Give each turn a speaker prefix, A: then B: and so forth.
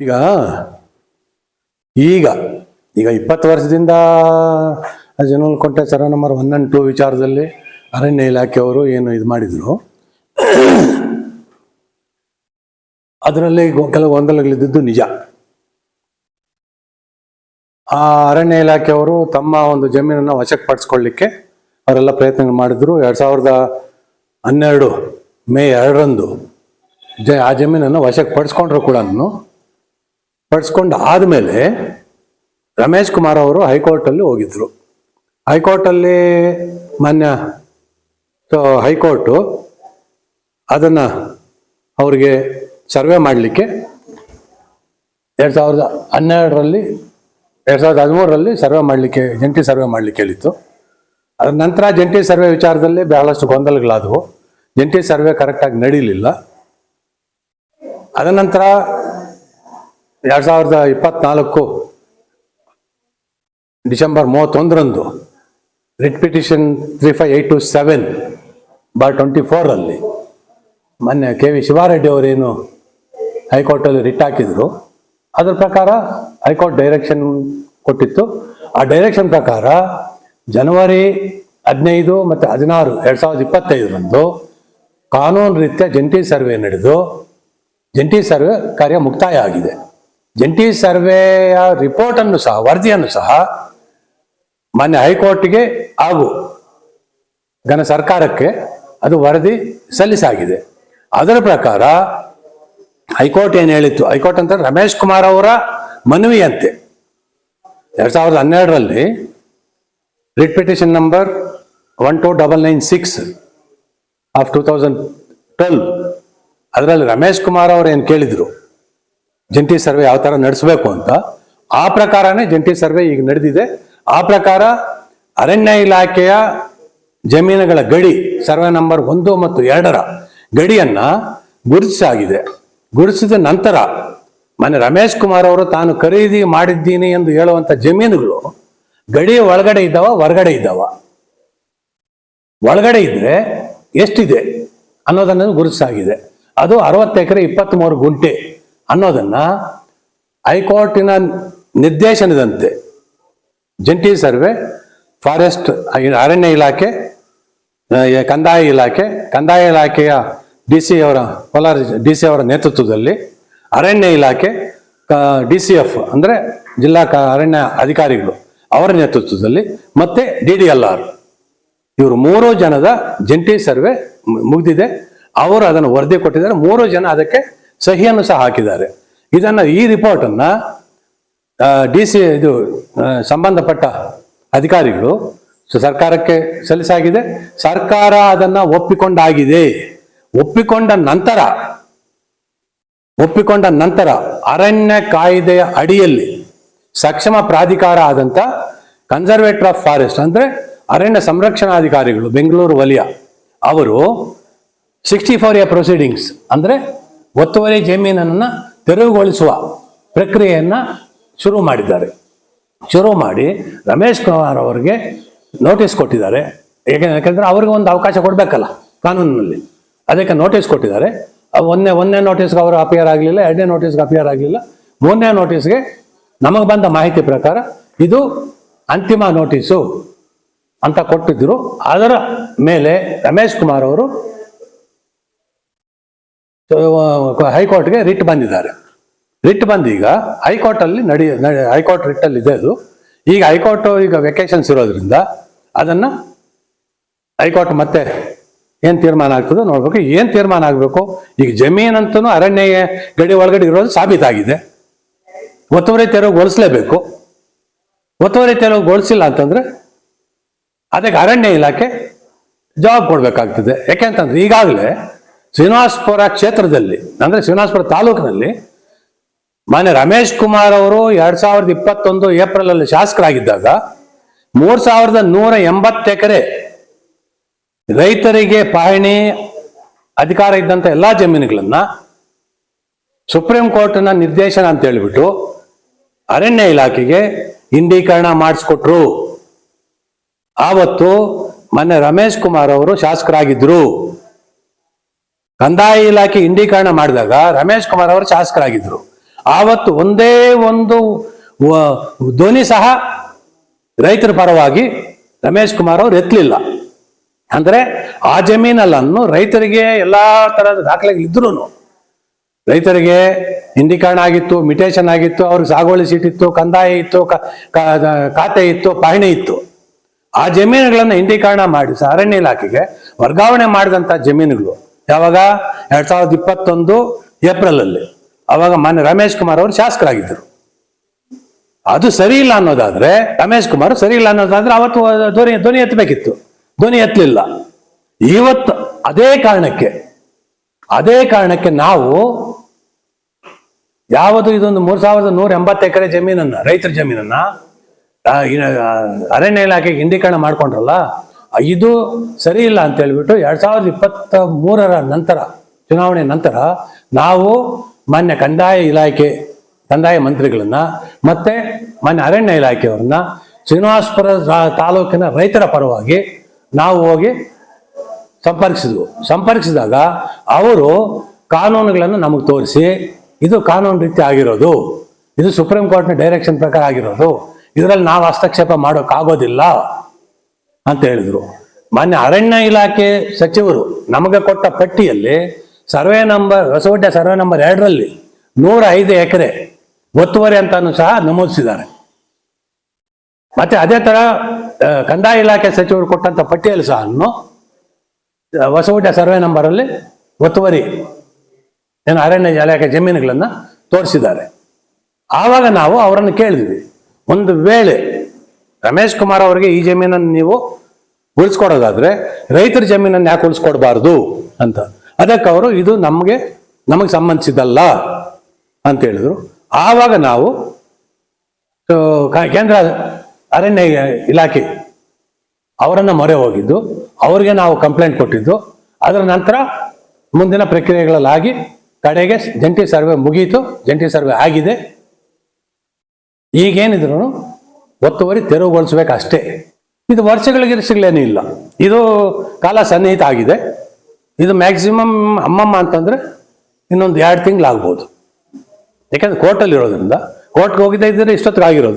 A: ಈಗ ಈಗ ಈಗ ಇಪ್ಪತ್ತು ವರ್ಷದಿಂದ ಜನರಲ್ ಕೊಂಟೆ ಸರ ನಂಬರ್ ಒನ್ ಆ್ಯಂಡ್ ಟೂ ವಿಚಾರದಲ್ಲಿ ಅರಣ್ಯ ಇಲಾಖೆಯವರು ಏನು ಇದು ಮಾಡಿದ್ರು. ಅದರಲ್ಲಿ ಕೆಲವು ಗೊಂದಲಗಳಿದ್ದು ನಿಜ. ಆ ಅರಣ್ಯ ಇಲಾಖೆಯವರು ತಮ್ಮ ಒಂದು ಜಮೀನನ್ನು ವಶಕ್ಕೆ ಪಡಿಸ್ಕೊಳ್ಳಿಕ್ಕೆ ಅವರೆಲ್ಲ ಪ್ರಯತ್ನ ಮಾಡಿದ್ರು. ಎರಡು ಸಾವಿರದ ಹನ್ನೆರಡು, ಮೇ ಎರಡರಂದು ಜ, ಆ ಜಮೀನನ್ನು ವಶಕ್ಕೆ ಪಡಿಸ್ಕೊಂಡ್ರು ಕೂಡ ಪಡಿಸ್ಕೊಂಡು ಆದಮೇಲೆ ರಮೇಶ್ ಕುಮಾರ್ ಅವರು ಹೈಕೋರ್ಟಲ್ಲಿ ಹೋಗಿದ್ರು. ಹೈಕೋರ್ಟಲ್ಲಿ ಮಾನ್ಯ, ಸೊ ಹೈಕೋರ್ಟು ಅದನ್ನು ಅವರಿಗೆ ಸರ್ವೆ ಮಾಡಲಿಕ್ಕೆ ಎರಡು ಸಾವಿರದ ಹನ್ನೆರಡರಲ್ಲಿ, ಎರಡು ಸಾವಿರದ ಹದಿಮೂರರಲ್ಲಿ ಸರ್ವೆ ಮಾಡಲಿಕ್ಕೆ, ಜಂಟಿ ಸರ್ವೆ ಮಾಡಲಿಕ್ಕೆ ಹೇಳಿತ್ತು. ಅದರ ನಂತರ ಜಂಟಿ ಸರ್ವೆ ವಿಚಾರದಲ್ಲಿ ಬಹಳಷ್ಟು ಗೊಂದಲಗಳಾದವು. ಜಂಟಿ ಸರ್ವೆ ಕರೆಕ್ಟಾಗಿ ನಡೀಲಿಲ್ಲ. ಅದ ನಂತರ ಎರಡು ಸಾವಿರದ ಇಪ್ಪತ್ನಾಲ್ಕು ಡಿಸೆಂಬರ್ ಮೂವತ್ತೊಂದರಂದು writ petition three five eight two seven bar twenty ಫೋರಲ್ಲಿ ಮೊನ್ನೆ ಕೆ ವಿ ಶಿವಾರೆಡ್ಡಿ ಅವರೇನು ಹೈಕೋರ್ಟಲ್ಲಿ ರಿಟ್ ಹಾಕಿದ್ರು. ಅದರ ಪ್ರಕಾರ ಹೈಕೋರ್ಟ್ ಡೈರೆಕ್ಷನ್ ಕೊಟ್ಟಿತ್ತು. ಆ ಡೈರೆಕ್ಷನ್ ಪ್ರಕಾರ ಜನವರಿ ಹದಿನೈದು ಮತ್ತು ಹದಿನಾರು ಎರಡು ಸಾವಿರದ ಇಪ್ಪತ್ತೈದರಂದು ಕಾನೂನು ರೀತ್ಯ ಜಂಟಿ ಸರ್ವೆ ನಡೆದು ಜಂಟಿ ಸರ್ವೆ ಕಾರ್ಯ ಮುಕ್ತಾಯ ಆಗಿದೆ. ಜಂಟಿ ಸರ್ವೆಯ ರಿಪೋರ್ಟನ್ನು ಸಹ, ವರದಿಯನ್ನು ಸಹ ಮಾನ್ಯ ಹೈಕೋರ್ಟ್ಗೆ ಹಾಗೂ ಘನ ಸರ್ಕಾರಕ್ಕೆ ಅದು ವರದಿ ಸಲ್ಲಿಸಾಗಿದೆ. ಅದರ ಪ್ರಕಾರ ಹೈಕೋರ್ಟ್ ಏನು ಹೇಳಿತ್ತು? ಹೈಕೋರ್ಟ್ ಅಂತ ರಮೇಶ್ ಕುಮಾರ್ ಅವರ ಮನವಿಯಂತೆ. ಎರಡ್ ಸಾವಿರದ ಹನ್ನೆರಡರಲ್ಲಿ writ petition number one two double nine six of two thousand twelve ಅದರಲ್ಲಿ ರಮೇಶ್ ಕುಮಾರ್ ಅವರು ಏನು ಕೇಳಿದ್ರು? ಜಂಟಿ ಸರ್ವೆ ಯಾವ ಥರ ನಡೆಸಬೇಕು ಅಂತ, ಆ ಪ್ರಕಾರನೇ ಜಂಟಿ ಸರ್ವೆ ಈಗ ನಡೆದಿದೆ. ಆ ಪ್ರಕಾರ ಅರಣ್ಯ ಇಲಾಖೆಯ ಜಮೀನುಗಳ ಗಡಿ, ಸರ್ವೆ ನಂಬರ್ ಒಂದು ಮತ್ತು ಎರಡರ ಗಡಿಯನ್ನ ಗುರುತಿಸಾಗಿದೆ. ಗುರುತಿಸಿದ ನಂತರ ಮನೆ ರಮೇಶ್ ಕುಮಾರ್ ಅವರು, ತಾನು ಖರೀದಿ ಮಾಡಿದ್ದೀನಿ ಎಂದು ಹೇಳುವಂತ ಜಮೀನುಗಳು ಗಡಿ ಒಳಗಡೆ ಇದ್ದಾವ, ಹೊರಗಡೆ ಇದ್ದಾವ? ಒಳಗಡೆ ಇದ್ರೆ ಎಷ್ಟಿದೆ ಅನ್ನೋದನ್ನು ಗುರುತಿಸಾಗಿದೆ. ಅದು ಅರವತ್ತು ಎಕರೆ ಇಪ್ಪತ್ತ್ಮೂರು ಗುಂಟೆ. ಅನ್ನೋದನ್ನ ಹೈಕೋರ್ಟಿನ ನಿರ್ದೇಶನದಂತೆ ಜಂಟಿ ಸರ್ವೆ, ಫಾರೆಸ್ಟ್, ಅರಣ್ಯ ಇಲಾಖೆ ಕಂದಾಯ ಇಲಾಖೆ, ಕಂದಾಯ ಇಲಾಖೆಯ ಡಿ ಸಿ ಅವರ, ಕೋಲಾರ ಡಿ ಸಿ ಅವರ ನೇತೃತ್ವದಲ್ಲಿ ಅರಣ್ಯ ಇಲಾಖೆ ಡಿ ಸಿ ಎಫ್ ಅಂದರೆ ಜಿಲ್ಲಾ ಕ, ಅರಣ್ಯ ಅಧಿಕಾರಿಗಳು ಅವರ ನೇತೃತ್ವದಲ್ಲಿ ಮತ್ತೆ ಡಿ ಡಿ ಎಲ್ ಆರ್. ಇವರು ಮೂರು ಜನದ ಜಂಟಿ ಸರ್ವೆ ಮುಗಿದಿದೆ. ಅವರು ಅದನ್ನು ವರದಿ ಕೊಟ್ಟಿದ್ದಾರೆ. ಮೂರು ಜನ ಅದಕ್ಕೆ ಸಹಿಯನ್ನು ಸಹ ಹಾಕಿದ್ದಾರೆ. ಇದನ್ನು ಈ ರಿಪೋರ್ಟನ್ನು ಡಿ ಸಿ, ಇದು ಸಂಬಂಧಪಟ್ಟ ಅಧಿಕಾರಿಗಳು ಸರ್ಕಾರಕ್ಕೆ ಸಲ್ಲಿಸಾಗಿದೆ. ಸರ್ಕಾರ ಅದನ್ನು ಒಪ್ಪಿಕೊಂಡಾಗಿದೆ. ಒಪ್ಪಿಕೊಂಡ ನಂತರ ಒಪ್ಪಿಕೊಂಡ ನಂತರ ಅರಣ್ಯ ಕಾಯ್ದೆಯ ಅಡಿಯಲ್ಲಿ ಸಕ್ಷಮ ಪ್ರಾಧಿಕಾರ ಆದಂಥ ಕನ್ಸರ್ವೇಟರ್ ಆಫ್ ಫಾರೆಸ್ಟ್ ಅಂದರೆ ಅರಣ್ಯ ಸಂರಕ್ಷಣಾಧಿಕಾರಿಗಳು ಬೆಂಗಳೂರು ವಲಯ, ಅವರು ಸಿಕ್ಸ್ಟಿ ಫೋರ್ ಎ ಪ್ರೊಸೀಡಿಂಗ್ಸ್ ಅಂದ್ರೆ ಒತ್ತುವರಿ ಜಮೀನನ್ನು ತೆರವುಗೊಳಿಸುವ ಪ್ರಕ್ರಿಯೆಯನ್ನು ಶುರು ಮಾಡಿದ್ದಾರೆ. ಶುರು ಮಾಡಿ ರಮೇಶ್ ಕುಮಾರ್ ಅವರಿಗೆ ನೋಟಿಸ್ ಕೊಟ್ಟಿದ್ದಾರೆ. ಯಾಕೆಂದ್ರೆ ಯಾಕಂದ್ರೆ ಅವ್ರಿಗೆ ಒಂದು ಅವಕಾಶ ಕೊಡಬೇಕಲ್ಲ ಕಾನೂನಿನಲ್ಲಿ. ಅದಕ್ಕೆ ನೋಟಿಸ್ ಕೊಟ್ಟಿದ್ದಾರೆ. ಒಂದೇ ಒಂದನೇ ಒಂದನೇ ನೋಟಿಸ್ಗೆ ಅವರು ಅಪಿಯರ್ ಆಗಲಿಲ್ಲ ಎರಡನೇ ನೋಟಿಸ್ಗೆ ಅಪಿಯರ್ ಆಗಲಿಲ್ಲ. ಮೂರನೇ ನೋಟಿಸ್ಗೆ ನಮಗೆ ಬಂದ ಮಾಹಿತಿ ಪ್ರಕಾರ ಇದು ಅಂತಿಮ ನೋಟಿಸು ಅಂತ ಕೊಟ್ಟಿದ್ರು. ಅದರ ಮೇಲೆ ರಮೇಶ್ ಕುಮಾರ್ ಅವರು ಹೈಕೋರ್ಟ್ಗೆ ರಿಟ್ ಬಂದಿದ್ದಾರೆ. ರಿಟ್ ಬಂದೀಗ ಹೈಕೋರ್ಟಲ್ಲಿ ನಡಿ ಹೈಕೋರ್ಟ್ ರಿಟ್ಟಲ್ಲಿ ಇದೆ ಅದು. ಈಗ ಹೈಕೋರ್ಟ್ ಈಗ ವೆಕೇಶನ್ಸ್ ಇರೋದ್ರಿಂದ ಅದನ್ನ ಹೈಕೋರ್ಟ್ ಮತ್ತೆ ಏನು ತೀರ್ಮಾನ ಆಗ್ತದೋ ನೋಡ್ಬೇಕು. ಏನು ತೀರ್ಮಾನ ಆಗಬೇಕು? ಈಗ ಜಮೀನಂತೂ ಅರಣ್ಯ ಗಡಿ ಒಳಗಡೆ ಇರೋದು ಸಾಬೀತಾಗಿದೆ. ಒತ್ತುವರಿ ತೆರವುಗೊಳಿಸ್ಲೇಬೇಕು ಒತ್ತುವರಿ ತೆರವುಗೊಳಿಸಿಲ್ಲ ಅಂತಂದ್ರೆ ಅದಕ್ಕೆ ಅರಣ್ಯ ಇಲಾಖೆ ಜವಾಬ್ ಕೊಡ್ಬೇಕಾಗ್ತದೆ. ಯಾಕೆಂತಂದ್ರೆ ಈಗಾಗಲೇ ಶ್ರೀನಿವಾಸಪುರ ಕ್ಷೇತ್ರದಲ್ಲಿ, ಅಂದ್ರೆ ಶ್ರೀನಿವಾಸ್ಪುರ ತಾಲೂಕಿನಲ್ಲಿ, ಮಾನ್ಯ ರಮೇಶ್ ಕುಮಾರ್ ಅವರು ಎರಡ್ ಸಾವಿರದ ಇಪ್ಪತ್ತೊಂದು ಏಪ್ರಿಲ್ ಅಲ್ಲಿ ಶಾಸಕರಾಗಿದ್ದಾಗ ಮೂರ್ ಸಾವಿರದ ನೂರ ಎಂಬತ್ತು ಎಕರೆ ರೈತರಿಗೆ ಪಹಣಿ ಅಧಿಕಾರ ಇದ್ದಂತ ಎಲ್ಲಾ ಜಮೀನುಗಳನ್ನ ಸುಪ್ರೀಂ ಕೋರ್ಟ್ನ ನಿರ್ದೇಶನ ಅಂತ ಹೇಳಿಬಿಟ್ಟು ಅರಣ್ಯ ಇಲಾಖೆಗೆ ಇಂಡೀಕರಣ ಮಾಡಿಸ್ಕೊಟ್ರು. ಆವತ್ತು ಮೊನ್ನೆ ರಮೇಶ್ ಕುಮಾರ್ ಅವರು ಶಾಸಕರಾಗಿದ್ರು. ಕಂದಾಯ ಇಲಾಖೆ ಇಂಡೀಕರಣ ಮಾಡಿದಾಗ ರಮೇಶ್ ಕುಮಾರ್ ಅವರು ಶಾಸಕರಾಗಿದ್ರು ಆವತ್ತು ಒಂದೇ ಒಂದು ಧ್ವನಿ ಸಹ ರೈತರ ಪರವಾಗಿ ರಮೇಶ್ ಕುಮಾರ್ ಅವರು ಎತ್ತಲಿಲ್ಲ. ಅಂದ್ರೆ ಆ ಜಮೀನಲ್ಲನ್ನು ರೈತರಿಗೆ ಎಲ್ಲಾ ತರಹದ ದಾಖಲೆಗಳಿದ್ರು ರೈತರಿಗೆ ಹಿಂದೀಕರಣ ಆಗಿತ್ತು ಮಿಟೇಷನ್ ಆಗಿತ್ತು, ಅವ್ರಿಗೆ ಸಾಗುವಳಿ ಸೀಟಿತ್ತು ಕಂದಾಯ ಇತ್ತು ಖಾತೆ ಇತ್ತು, ಪಹಣಿ ಇತ್ತು. ಆ ಜಮೀನುಗಳನ್ನು ಇಂಡೀಕರಣ ಮಾಡಿ ಅರಣ್ಯ ಇಲಾಖೆಗೆ ವರ್ಗಾವಣೆ ಮಾಡಿದಂಥ ಜಮೀನುಗಳು ಯಾವಾಗ? ಎರಡ್ ಸಾವಿರದ ಇಪ್ಪತ್ತೊಂದು ಏಪ್ರಿಲ್ ಅಲ್ಲಿ ಅವಾಗ ಮಾನ್ಯ ರಮೇಶ್ ಕುಮಾರ್ ಅವರು ಶಾಸಕರಾಗಿದ್ದರು. ಅದು ಸರಿ ಇಲ್ಲ ಅನ್ನೋದಾದ್ರೆ, ರಮೇಶ್ ಕುಮಾರ್ ಸರಿ ಇಲ್ಲ ಅನ್ನೋದಾದ್ರೆ ಅವತ್ತು ಧ್ವನಿ ಧ್ವನಿ ಎತ್ತಬೇಕಿತ್ತು. ಧ್ವನಿ ಎತ್ತಲಿಲ್ಲ. ಇವತ್ತು ಅದೇ ಕಾರಣಕ್ಕೆ ಅದೇ ಕಾರಣಕ್ಕೆ ನಾವು ಯಾವುದು ಇದೊಂದು ಮೂರ್ ಸಾವಿರದ ನೂರ ಎಂಬತ್ತು ಎಕರೆ ಜಮೀನನ್ನ, ರೈತರ ಜಮೀನನ್ನ ಅರಣ್ಯ ಇಲಾಖೆಗೆ ಹಿಂದೀಕರಣ ಮಾಡ್ಕೊಂಡ್ರಲ್ಲ ಇದು ಸರಿ ಇಲ್ಲ ಅಂತ ಹೇಳ್ಬಿಟ್ಟು ಎರಡ್ ಸಾವಿರದ ಇಪ್ಪತ್ತ ಮೂರರ ನಂತರ, ಚುನಾವಣೆ ನಂತರ ನಾವು ಮಾನ್ಯ ಕಂದಾಯ ಇಲಾಖೆ, ಕಂದಾಯ ಮಂತ್ರಿಗಳನ್ನ ಮತ್ತೆ ಮಾನ್ಯ ಅರಣ್ಯ ಇಲಾಖೆಯವ್ರನ್ನ ಶ್ರೀನಿವಾಸಪುರ ತಾಲೂಕಿನ ರೈತರ ಪರವಾಗಿ ನಾವು ಹೋಗಿ ಸಂಪರ್ಕಿಸಿದ್ವು. ಸಂಪರ್ಕಿಸಿದಾಗ ಅವರು ಕಾನೂನುಗಳನ್ನು ನಮಗೆ ತೋರಿಸಿ, ಇದು ಕಾನೂನು ರೀತಿ ಆಗಿರೋದು, ಇದು ಸುಪ್ರೀಂ ಕೋರ್ಟ್ನ ಡೈರೆಕ್ಷನ್ ಪ್ರಕಾರ ಆಗಿರೋದು, ಇದರಲ್ಲಿ ನಾವು ಹಸ್ತಕ್ಷೇಪ ಮಾಡೋಕ್ಕಾಗೋದಿಲ್ಲ ಅಂತ ಹೇಳಿದ್ರು. ಮಾನ್ಯ ಅರಣ್ಯ ಇಲಾಖೆ ಸಚಿವರು ನಮಗೆ ಕೊಟ್ಟ ಪಟ್ಟಿಯಲ್ಲಿ survey number Hosagudde survey number ಎರಡರಲ್ಲಿ ನೂರ ಐದು ಎಕರೆ ಒತ್ತುವರಿ ಅಂತಾನು ಸಹ ನಮೂದಿಸಿದ್ದಾರೆ. ಮತ್ತೆ ಅದೇ ತರ ಕಂದಾಯ ಇಲಾಖೆ ಸಚಿವರು ಕೊಟ್ಟಂತ ಪಟ್ಟಿಯಲ್ಲಿ ಸಹ ಹೊಸಗುಡ್ಡೆ ಸರ್ವೆ ನಂಬರ್ ಅಲ್ಲಿ ಒತ್ತುವರಿ, ಏನು ಅರಣ್ಯ ಇಲಾಖೆ ಜಮೀನುಗಳನ್ನ ತೋರಿಸಿದ್ದಾರೆ. ಆವಾಗ ನಾವು ಅವರನ್ನು ಕೇಳಿದ್ವಿ. ಒಂದು ವೇಳೆ ರಮೇಶ್ ಕುಮಾರ್ ಅವರಿಗೆ ಈ ಜಮೀನನ್ನು ನೀವು ಉಳಿಸ್ಕೊಡೋದಾದ್ರೆ ರೈತರ ಜಮೀನನ್ನು ಯಾಕೆ ಉಳಿಸ್ಕೊಡ್ಬಾರ್ದು ಅಂತ. ಅದಕ್ಕೆ ಅವರು ಇದು ನಮಗೆ ನಮಗೆ ಸಂಬಂಧಿಸಿದಲ್ಲ ಅಂತ ಹೇಳಿದ್ರು. ಆವಾಗ ನಾವು ಕೇಂದ್ರ ಅರಣ್ಯ ಇಲಾಖೆ ಅವರನ್ನು ಮೊರೆ ಹೋಗಿದ್ದು, ಅವರಿಗೆ ನಾವು ಕಂಪ್ಲೇಂಟ್ ಕೊಟ್ಟಿದ್ದು. ಅದರ ನಂತರ ಮುಂದಿನ ಪ್ರಕ್ರಿಯೆಗಳಲ್ಲಾಗಿ ಕಡೆಗೆ ಜಂಟಿ ಸರ್ವೆ ಮುಗಿಯಿತು ಜಂಟಿ ಸರ್ವೆ ಆಗಿದೆ. ಈಗೇನಿದ್ರು ಒತ್ತುವರಿ ತೆರವುಗೊಳಿಸಬೇಕಷ್ಟೇ. ಇದು ವರ್ಷಗಳಿಗೆ ವರ್ಷಗಳೇನೂ ಇಲ್ಲ. ಇದು ಕಾಲ ಸನ್ನಿಹಿತ ಆಗಿದೆ. ಇದು ಮ್ಯಾಕ್ಸಿಮಮ್ ಅಮ್ಮಮ್ಮ ಅಂತಂದರೆ ಇನ್ನೊಂದು ಎರಡು ತಿಂಗಳಾಗ್ಬೋದು. ಯಾಕಂದ್ರೆ ಕೋರ್ಟಲ್ಲಿ ಇರೋದ್ರಿಂದ ಕೋರ್ಟ್ಗೆ ಹೋಗಿದ್ದೇ ಇದ್ದರೆ ಇಷ್ಟೊತ್ತಿಗೆ ಆಗಿರೋದು.